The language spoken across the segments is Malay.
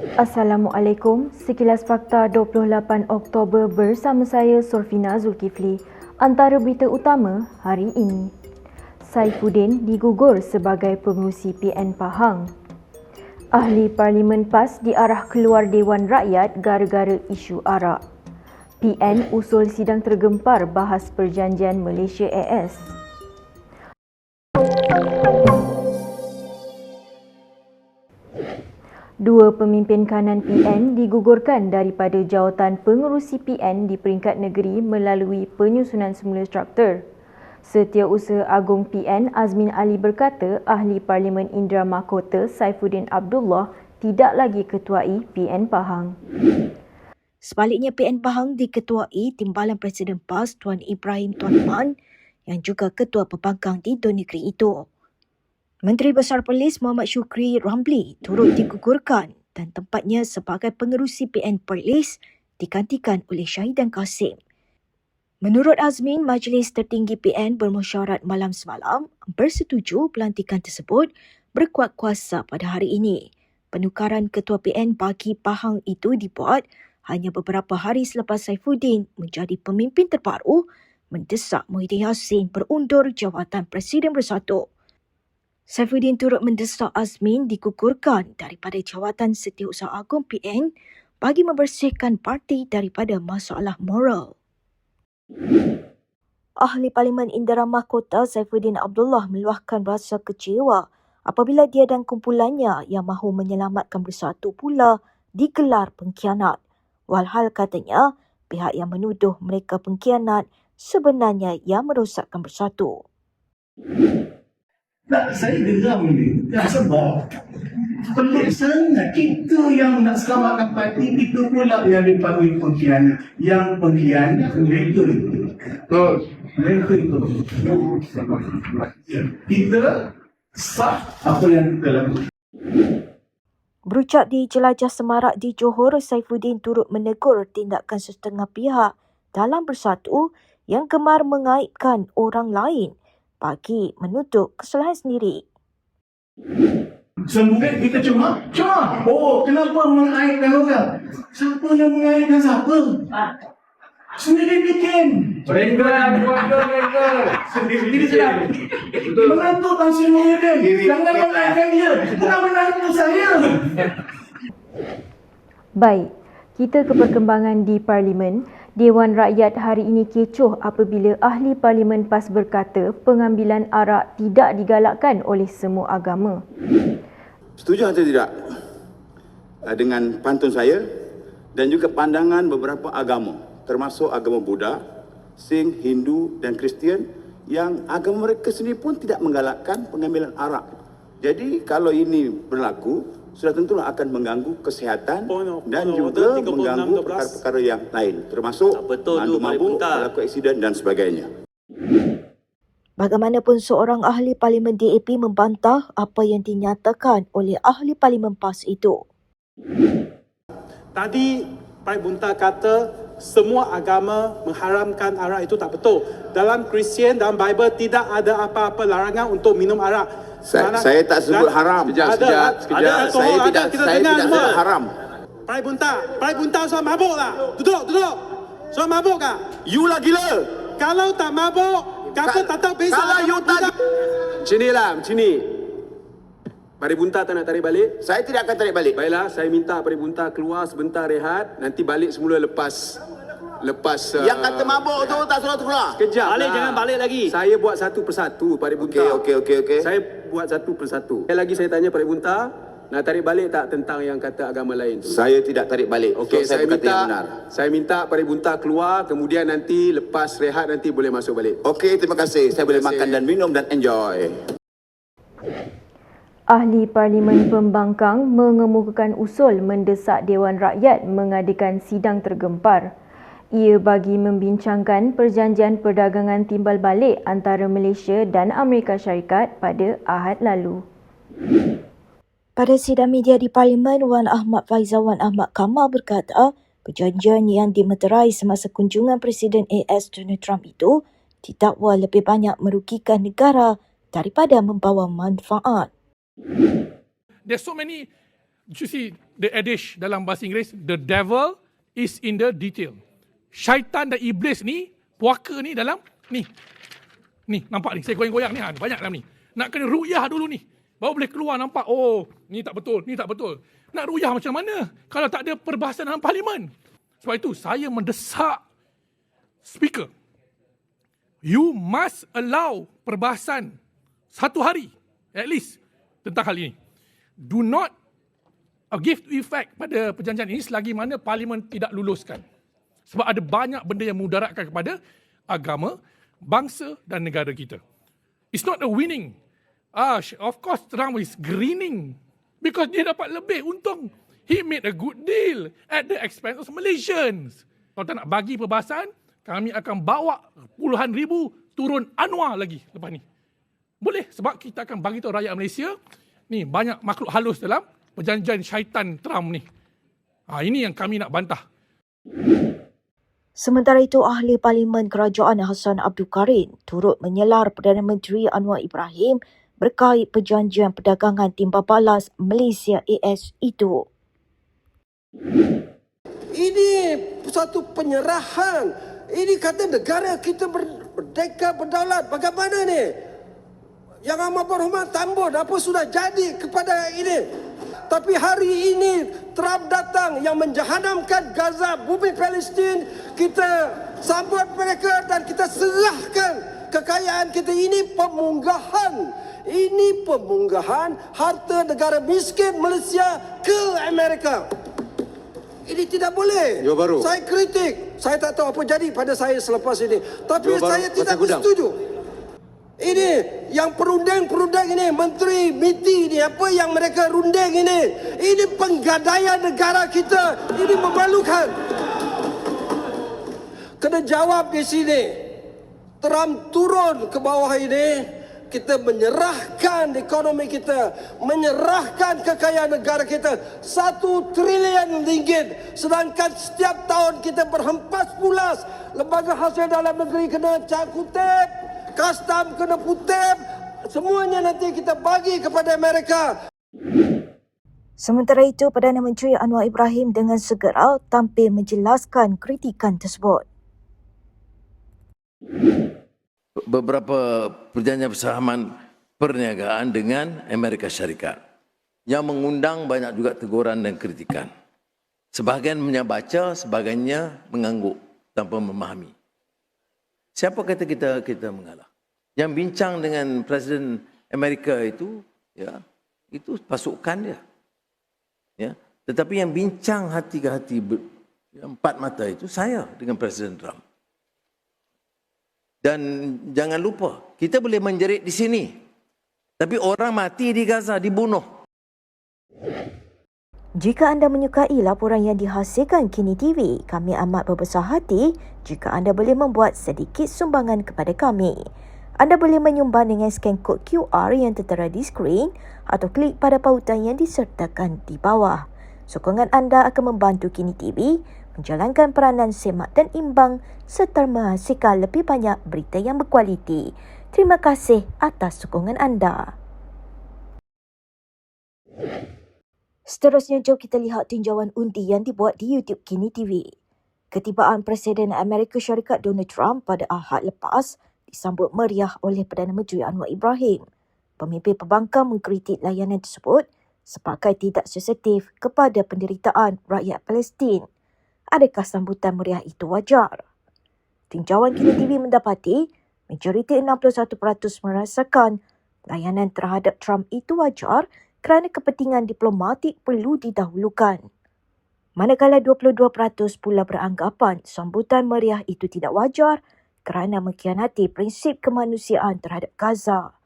Assalamualaikum. Sekilas fakta 28 Oktober bersama saya Sorfina Zulkifli. Antara berita utama hari ini. Saifuddin digugur sebagai pengurusi PN Pahang. Ahli Parlimen PAS diarah keluar Dewan Rakyat gara-gara isu arak. PN usul sidang tergempar bahas perjanjian Malaysia AS. Dua pemimpin kanan PN digugurkan daripada jawatan pengerusi PN di peringkat negeri melalui penyusunan semula struktur. Setiausaha Agung PN Azmin Ali berkata Ahli Parlimen Indra Mahkota Saifuddin Abdullah tidak lagi ketuai PN Pahang. Sebaliknya PN Pahang diketuai Timbalan Presiden PAS Tuan Ibrahim Tuan Man yang juga ketua pembangkang di dua negeri itu. Menteri Besar Perlis Muhammad Syukri Ramli turut digugurkan dan tempatnya sebagai pengerusi PN Perlis digantikan oleh Syahidan Kasim. Menurut Azmin, Majlis Tertinggi PN bermusyawarat malam semalam bersetuju pelantikan tersebut berkuat kuasa pada hari ini. Penukaran Ketua PN bagi Pahang itu dibuat hanya beberapa hari selepas Saifuddin menjadi pemimpin terbaru mendesak Muhyiddin Yassin berundur jawatan Presiden Bersatu. Saifuddin turut mendesak Azmin dikukurkan daripada jawatan Setiausaha Agung PN bagi membersihkan parti daripada masalah moral. Ahli Parlimen Indra Mahkota Saifuddin Abdullah meluahkan rasa kecewa apabila dia dan kumpulannya yang mahu menyelamatkan bersatu pula digelar pengkhianat. Walhal katanya, pihak yang menuduh mereka pengkhianat sebenarnya yang merosakkan bersatu. Tak, saya geram ni. Ya, sebab pelik sangat. Kita yang nak selamatkan parti, kita pula yang dipanggil pengkhianat. Yang pengkhianat, mereka itu. Betul. Mereka itu. Kita sah apa yang kita lakukan. Berucap di Jelajah Semarak di Johor, Saifuddin turut menegur tindakan setengah pihak dalam bersatu yang gemar mengaitkan orang lain bagi menutup kesalahan sendiri. Semungkin kita cuma, cuma, oh kenapa mengaitkan orang? Siapa yang mengaitkan siapa? Sendiri bikin. Mereka, mereka. Sendiri sedap. Menentukan semua dia. Jangan mengaitkan dia. Bukan menantu saya. Baik, kita ke perkembangan di Parlimen. Dewan Rakyat hari ini kecoh apabila Ahli Parlimen PAS berkata pengambilan arak tidak digalakkan oleh semua agama. Setuju atau tidak eh, dengan pantun saya dan juga pandangan beberapa agama termasuk agama Buddha, Sikh, Hindu dan Kristian yang agama mereka sendiri pun tidak menggalakkan pengambilan arak. Jadi kalau ini berlaku sudah tentulah akan mengganggu kesihatan Poin- dan juga order 36, mengganggu 12. perkara-perkara yang lain termasuk mandu mabuk, Punta. berlaku aksiden dan sebagainya. Bagaimanapun seorang ahli parlimen DAP membantah apa yang dinyatakan oleh ahli parlimen PAS itu. Tadi Pai Bunta kata semua agama mengharamkan arak itu tak betul. Dalam Kristian dalam Bible tidak ada apa-apa larangan untuk minum arak. Saya, Mana- saya tak sebut dan- haram. Sekejap, Ada- sekejap, ada sekejap. alkohol, Saya ada, tidak kita saya dengar tidak semua. sebut haram. Pai Bunta, Pai Bunta soal mabuk lah. Duduk, duduk. Soal mabuk kah? You lah gila. Kalau tak mabuk, kata tak tahu besok. Kalau you tak Macam ni lah, macam ni. Pari Bunta tak nak tarik balik? saya tidak akan tarik balik. Baiklah, saya minta Pari Bunta keluar sebentar rehat. Nanti balik semula lepas... Lepas... Uh, Yang kata mabuk tu tak suruh keluar. Kejap Balik, lah. jangan balik lagi. Saya buat satu persatu, Pari Bunta. Okey, okey, okey, okey. Saya buat satu persatu. Sekali lagi saya tanya Pari Bunta, nak tarik balik tak tentang yang kata agama lain tu? Saya tidak tarik balik. Okey, so, saya, berkata minta yang benar. saya minta Pari Bunta keluar, kemudian nanti lepas rehat nanti boleh masuk balik. Okey, terima kasih. Saya boleh Terima kasih. makan dan minum dan enjoy. Ahli Parlimen Pembangkang mengemukakan usul mendesak Dewan Rakyat mengadakan sidang tergempar. Ia bagi membincangkan perjanjian perdagangan timbal balik antara Malaysia dan Amerika Syarikat pada Ahad lalu. Pada sidang media di Parlimen, Wan Ahmad Faizal Wan Ahmad Kamal berkata perjanjian yang dimeterai semasa kunjungan Presiden AS Donald Trump itu didakwa lebih banyak merugikan negara daripada membawa manfaat. There's so many you see the adage dalam bahasa Inggeris, the devil is in the detail. Syaitan dan iblis ni, puaka ni dalam ni. Ni, nampak ni, saya goyang-goyang ni, ha, banyak dalam ni. Nak kena ruyah dulu ni. Baru boleh keluar nampak, oh, ni tak betul, ni tak betul. Nak ruyah macam mana kalau tak ada perbahasan dalam parlimen? Sebab itu, saya mendesak speaker. You must allow perbahasan satu hari, at least, tentang hal ini. Do not give effect pada perjanjian ini selagi mana parlimen tidak luluskan. Sebab ada banyak benda yang mudaratkan kepada agama, bangsa dan negara kita. It's not a winning. Ah, of course Trump is grinning because dia dapat lebih untung. He made a good deal at the expense of Malaysians. Kalau tak nak bagi perbahasan, kami akan bawa puluhan ribu turun Anwar lagi lepas ni. Boleh sebab kita akan bagi tahu rakyat Malaysia ni banyak makhluk halus dalam perjanjian syaitan Trump ni. Ha, ini yang kami nak bantah. Sementara itu, Ahli Parlimen Kerajaan Hassan Abdul Karim turut menyelar Perdana Menteri Anwar Ibrahim berkait perjanjian perdagangan timba balas Malaysia AS itu. Ini satu penyerahan. Ini kata negara kita merdeka berdaulat. Bagaimana ni? Yang amat berhormat tambun apa sudah jadi kepada ini. Tapi hari ini Trump datang yang menjahannamkan Gaza, bumi Palestin. Kita sambut mereka dan kita serahkan kekayaan kita. Ini pemunggahan. Ini pemunggahan harta negara miskin Malaysia ke Amerika. Ini tidak boleh. Baru. Saya kritik. Saya tak tahu apa jadi pada saya selepas ini. Tapi Baru, saya tidak Pasar Gudang. bersetuju. Ini yang perunding-perunding ini, Menteri MITI ini, apa yang mereka runding ini. Ini penggadaian negara kita. Ini memalukan. Kena jawab di sini. Trump turun ke bawah ini. Kita menyerahkan ekonomi kita. Menyerahkan kekayaan negara kita. Satu trilion ringgit. Sedangkan setiap tahun kita berhempas pulas. Lembaga hasil dalam negeri kena cakutip. Custom kena putip. Semuanya nanti kita bagi kepada Amerika. Sementara itu, Perdana Menteri Anwar Ibrahim dengan segera tampil menjelaskan kritikan tersebut. beberapa perjanjian persahaman perniagaan dengan Amerika Syarikat yang mengundang banyak juga teguran dan kritikan. Sebahagian menyabaca, sebahagiannya mengangguk tanpa memahami. Siapa kata kita kita mengalah? Yang bincang dengan Presiden Amerika itu, ya, itu pasukan dia. Ya, tetapi yang bincang hati ke hati ya, empat mata itu saya dengan Presiden Trump. Dan jangan lupa, kita boleh menjerit di sini. Tapi orang mati di Gaza, dibunuh. Jika anda menyukai laporan yang dihasilkan Kini TV, kami amat berbesar hati jika anda boleh membuat sedikit sumbangan kepada kami. Anda boleh menyumbang dengan scan kod QR yang tertera di skrin atau klik pada pautan yang disertakan di bawah. Sokongan anda akan membantu Kini TV menjalankan peranan semak dan imbang serta menghasilkan lebih banyak berita yang berkualiti. Terima kasih atas sokongan anda. Seterusnya, jom kita lihat tinjauan undi yang dibuat di YouTube Kini TV. Ketibaan Presiden Amerika Syarikat Donald Trump pada Ahad lepas disambut meriah oleh Perdana Menteri Anwar Ibrahim. Pemimpin perbankan mengkritik layanan tersebut sebagai tidak sensitif kepada penderitaan rakyat Palestin. Adakah sambutan meriah itu wajar? Tinjauan Kini TV mendapati majoriti 61% merasakan layanan terhadap Trump itu wajar kerana kepentingan diplomatik perlu didahulukan. Manakala 22% pula beranggapan sambutan meriah itu tidak wajar kerana mengkhianati prinsip kemanusiaan terhadap Gaza.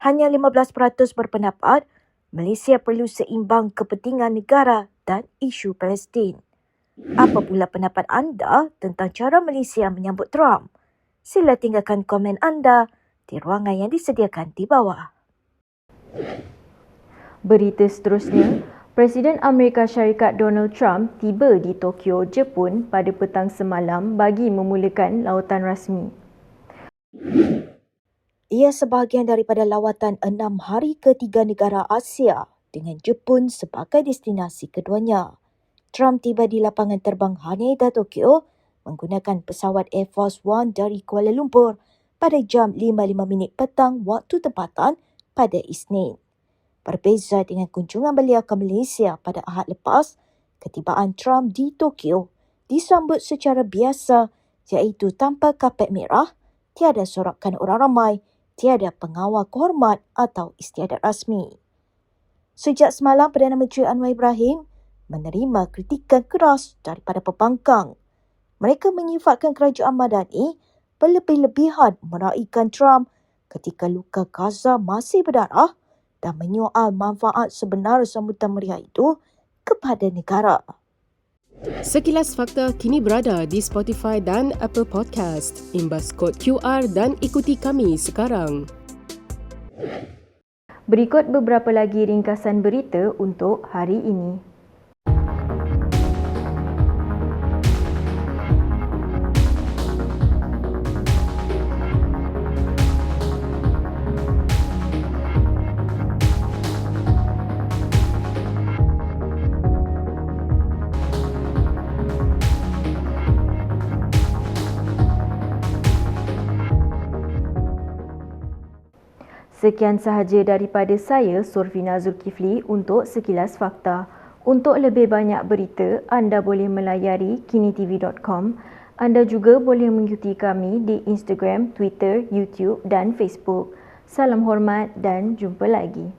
Hanya 15% berpendapat Malaysia perlu seimbang kepentingan negara dan isu Palestin. Apa pula pendapat anda tentang cara Malaysia menyambut Trump? Sila tinggalkan komen anda di ruangan yang disediakan di bawah. Berita seterusnya, Presiden Amerika Syarikat Donald Trump tiba di Tokyo, Jepun pada petang semalam bagi memulakan lawatan rasmi. Ia sebahagian daripada lawatan enam hari ke tiga negara Asia dengan Jepun sebagai destinasi keduanya. Trump tiba di lapangan terbang Haneda Tokyo menggunakan pesawat Air Force One dari Kuala Lumpur pada jam 5.05 minit petang waktu tempatan pada Isnin. Berbeza dengan kunjungan beliau ke Malaysia pada Ahad lepas, ketibaan Trump di Tokyo disambut secara biasa iaitu tanpa kapet merah, tiada sorakan orang ramai, tiada pengawal kehormat atau istiadat rasmi. Sejak semalam, Perdana Menteri Anwar Ibrahim menerima kritikan keras daripada pembangkang. Mereka menyifatkan kerajaan Madani berlebih-lebihan meraihkan Trump ketika luka Gaza masih berdarah dan menyoal manfaat sebenar sambutan meriah itu kepada negara. Sekilas Fakta kini berada di Spotify dan Apple Podcast. Imbas kod QR dan ikuti kami sekarang. Berikut beberapa lagi ringkasan berita untuk hari ini. Sekian sahaja daripada saya, Surfina Zulkifli untuk Sekilas Fakta. Untuk lebih banyak berita, anda boleh melayari kinitv.com. Anda juga boleh mengikuti kami di Instagram, Twitter, YouTube dan Facebook. Salam hormat dan jumpa lagi.